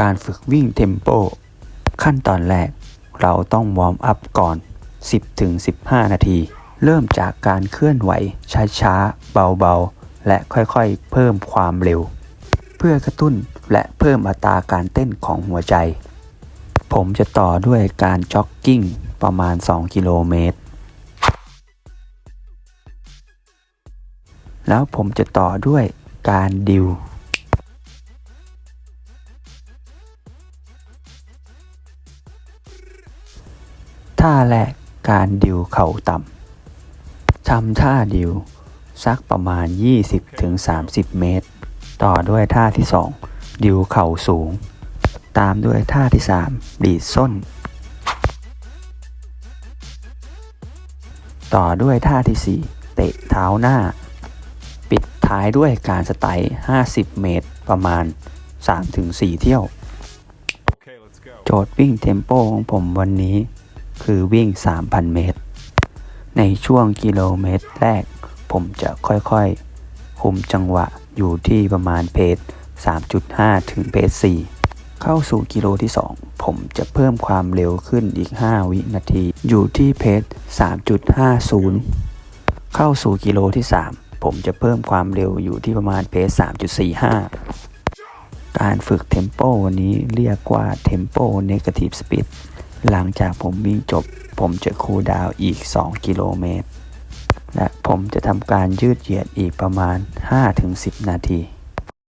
การฝึกวิ่งเทมโป ขั้นตอนแรก เราต้องวอร์มอัพก่อน 10-15 นาที เริ่มจากการเคลื่อนไหว ช้าๆ เบาๆ และค่อยๆ เพิ่มความเร็ว เพื่อกระตุ้นและเพิ่มอัตราการเต้นของหัวใจ ผมจะต่อด้วยการจ็อกกิ้งประมาณ 2 กิโลเมตร แล้วผมจะต่อด้วยการดิว ท่าแรกการดิวเข่าต่ำทำท่าดิวสักประมาณ 20-30 เมตร ต่อด้วยท่าที่ 2 ดิวเข่าสูง ตามด้วยท่าที่ 3 ดีดส้น ต่อด้วยท่าที่ 4 เตะเท้าหน้า ปิดท้ายด้วยการสไตล์50 เมตรประมาณ 3-4 เที่ยว Okay, let's go. โจทย์วิ่งเทมโปของผมวันนี้ คือวิ่ง 3,000 เมตร ในช่วงกิโลเมตรแรก ผมจะค่อยๆ คุมจังหวะอยู่ที่ประมาณเพจ3.5 ถึงเพจ4 เข้าสู่กิโลที่ 2 ผมจะเพิ่มความเร็วขึ้นอีก 5 วินาที อยู่ที่เพจ3.50 เข้าสู่กิโลที่ 3 ผมจะเพิ่มความเร็วอยู่ที่ประมาณเพจ3.45 การฝึกเทมโปวันนี้เรียกว่าเทมโปเนกาทีฟสปีด หลังจากผมวิ่งจบ ผมจะคูลดาวอีก 2 กิโลเมตร และผมจะทำการยืดเหยียดอีกประมาณ 5-10 นาที